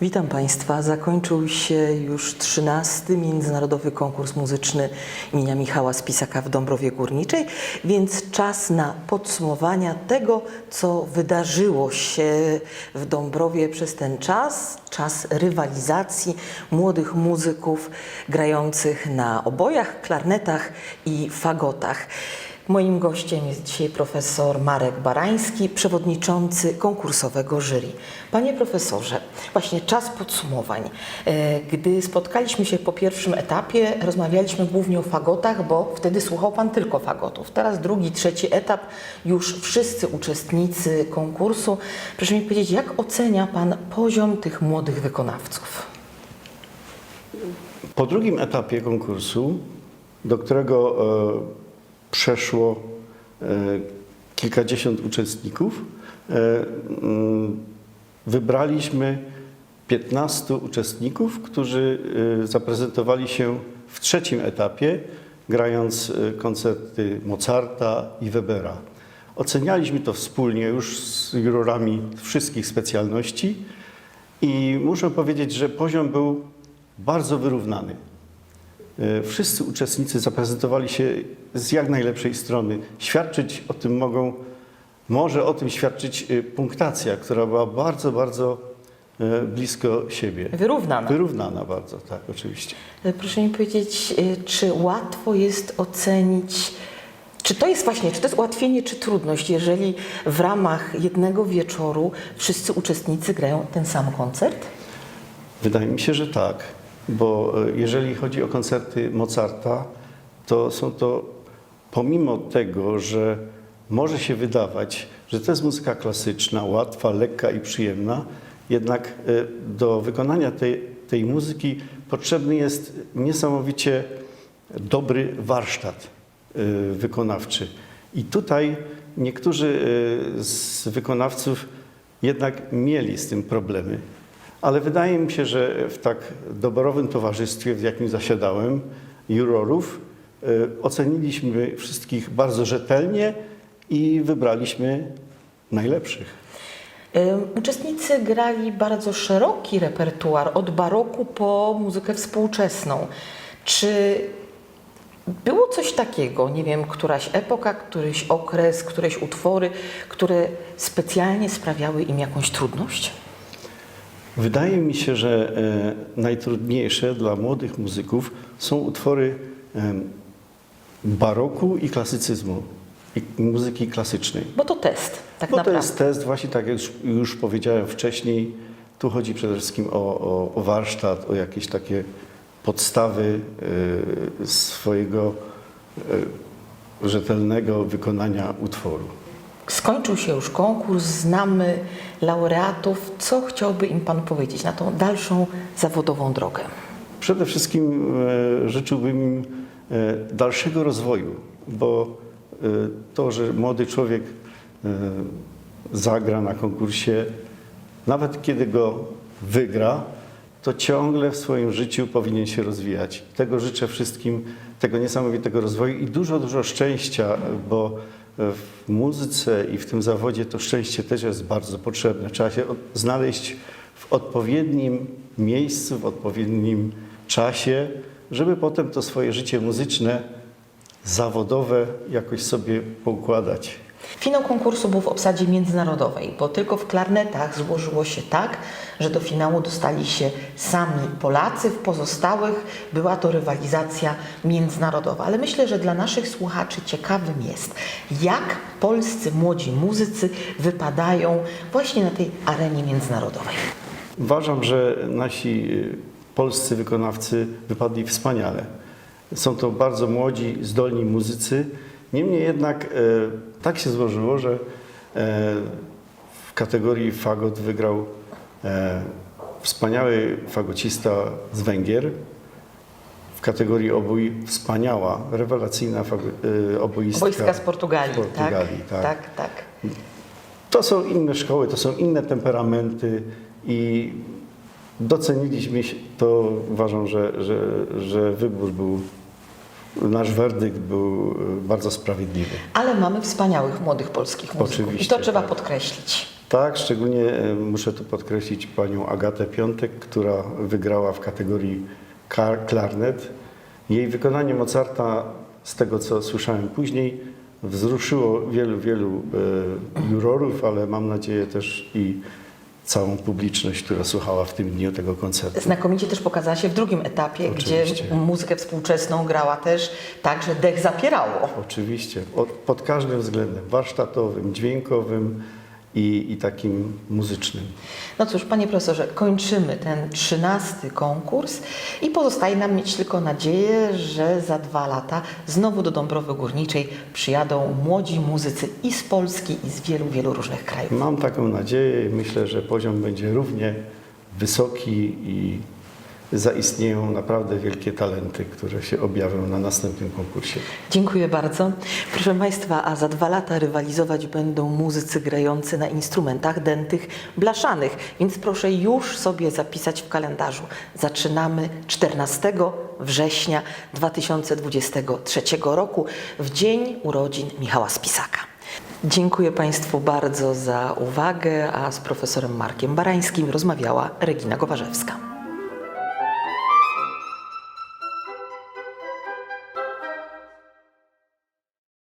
Witam Państwa. Zakończył się już 13. Międzynarodowy Konkurs Muzyczny imienia Michała Spisaka w Dąbrowie Górniczej, więc czas na podsumowania tego, co wydarzyło się w Dąbrowie przez ten czas. Czas rywalizacji młodych muzyków grających na obojach, klarnetach i fagotach. Moim gościem jest dzisiaj profesor Marek Barański, przewodniczący konkursowego jury. Panie profesorze, właśnie czas podsumowań. E, Gdy spotkaliśmy się po pierwszym etapie, rozmawialiśmy głównie o fagotach, bo wtedy słuchał Pan tylko fagotów. Teraz drugi, trzeci etap, już wszyscy uczestnicy konkursu. Proszę mi powiedzieć, jak ocenia Pan poziom tych młodych wykonawców? Po drugim etapie konkursu, do którego e, przeszło e, kilkadziesiąt uczestników, e, mm, wybraliśmy 15 uczestników, którzy e, zaprezentowali się w trzecim etapie, grając koncerty Mozarta i Webera. Ocenialiśmy to wspólnie już z jurorami wszystkich specjalności i muszę powiedzieć, że poziom był bardzo wyrównany. E, Wszyscy uczestnicy zaprezentowali się z jak najlepszej strony. Świadczyć o tym mogą, może o tym świadczyć e, punktacja, która była bardzo, bardzo e, blisko siebie. Wyrównana. Wyrównana bardzo, tak, oczywiście. Proszę mi powiedzieć, czy łatwo jest ocenić, czy to jest właśnie, czy to jest ułatwienie, czy trudność, jeżeli w ramach jednego wieczoru wszyscy uczestnicy grają ten sam koncert? Wydaje mi się, że tak, bo e, jeżeli chodzi o koncerty Mozarta, to są to pomimo tego, że może się wydawać, że to jest muzyka klasyczna, łatwa, lekka i przyjemna, jednak e, do wykonania tej, tej muzyki potrzebny jest niesamowicie dobry warsztat e, wykonawczy. I tutaj niektórzy z wykonawców jednak mieli z tym problemy. Ale wydaje mi się, że w tak doborowym towarzystwie, w jakim zasiadałem, jurorów, y, oceniliśmy wszystkich bardzo rzetelnie i wybraliśmy najlepszych. E, Uczestnicy grali bardzo szeroki repertuar, od baroku po muzykę współczesną. Czy było coś takiego, nie wiem, któraś epoka, któryś okres, któreś utwory, które specjalnie sprawiały im jakąś trudność? Wydaje mi się, że e, najtrudniejsze dla młodych muzyków są utwory baroku i klasycyzmu, i muzyki klasycznej. Bo to test, tak Bo to naprawdę. jest test, właśnie tak jak już, już powiedziałem wcześniej, tu chodzi przede wszystkim o, o, o warsztat, o jakieś takie podstawy y, swojego y, rzetelnego wykonania utworu. Skończył się już konkurs, znamy laureatów. Co chciałby im Pan powiedzieć na tą dalszą zawodową drogę? Przede wszystkim e, życzyłbym im e, dalszego rozwoju, bo e, to, że młody człowiek zagra na konkursie, nawet kiedy go wygra, to ciągle w swoim życiu powinien się rozwijać. Tego życzę wszystkim, tego niesamowitego rozwoju i dużo, dużo szczęścia, bo w muzyce i w tym zawodzie to szczęście też jest bardzo potrzebne. Trzeba się znaleźć w odpowiednim miejscu, w odpowiednim czasie, żeby potem to swoje życie muzyczne, zawodowe jakoś sobie poukładać. Finał konkursu był w obsadzie międzynarodowej, bo tylko w klarnetach złożyło się tak, że do finału dostali się sami Polacy, w pozostałych była to rywalizacja międzynarodowa. Ale myślę, że dla naszych słuchaczy ciekawym jest, jak polscy młodzi muzycy wypadają właśnie na tej arenie międzynarodowej. Uważam, że nasi y, polscy wykonawcy wypadli wspaniale. Są to bardzo młodzi, zdolni muzycy. Niemniej jednak e, tak się złożyło, że e, w kategorii fagot wygrał e, wspaniały fagocista z Węgier. W kategorii obój wspaniała, rewelacyjna oboistka Wojska z Portugalii, z Portugalii, tak? tak. tak, tak. To są inne szkoły, to są inne temperamenty i doceniliśmy się- to. Uważam, że, że, że wybór był, nasz werdykt był e, bardzo sprawiedliwy. Ale mamy wspaniałych młodych polskich muzyków i Oczywiście, to trzeba tak. podkreślić. Tak, szczególnie e, muszę tu podkreślić panią Agatę Piątek, która wygrała w kategorii klarnet. Jej wykonanie Mozarta, z tego co słyszałem później, wzruszyło wielu, wielu e, jurorów, ale mam nadzieję też i całą publiczność, która słuchała w tym dniu tego koncertu. Znakomicie też pokazała się w drugim etapie, Oczywiście. gdzie muzykę współczesną grała też tak, że dech zapierało. Oczywiście, od, pod każdym względem, warsztatowym, dźwiękowym i, i takim muzycznym. No cóż, panie profesorze, kończymy ten trzynasty konkurs i pozostaje nam mieć tylko nadzieję, że za dwa lata znowu do Dąbrowy Górniczej przyjadą młodzi muzycy i z Polski, i z wielu, wielu różnych krajów. Mam taką nadzieję i myślę, że poziom będzie równie wysoki i zaistnieją naprawdę wielkie talenty, które się objawią na następnym konkursie. Dziękuję bardzo. Proszę Państwa, a za dwa lata rywalizować będą muzycy grający na instrumentach dętych blaszanych, więc proszę już sobie zapisać w kalendarzu. Zaczynamy 14 września 2023 roku, w dzień urodzin Michała Spisaka. Dziękuję Państwu bardzo za uwagę, a z profesorem Markiem Barańskim rozmawiała Regina Gowarzewska.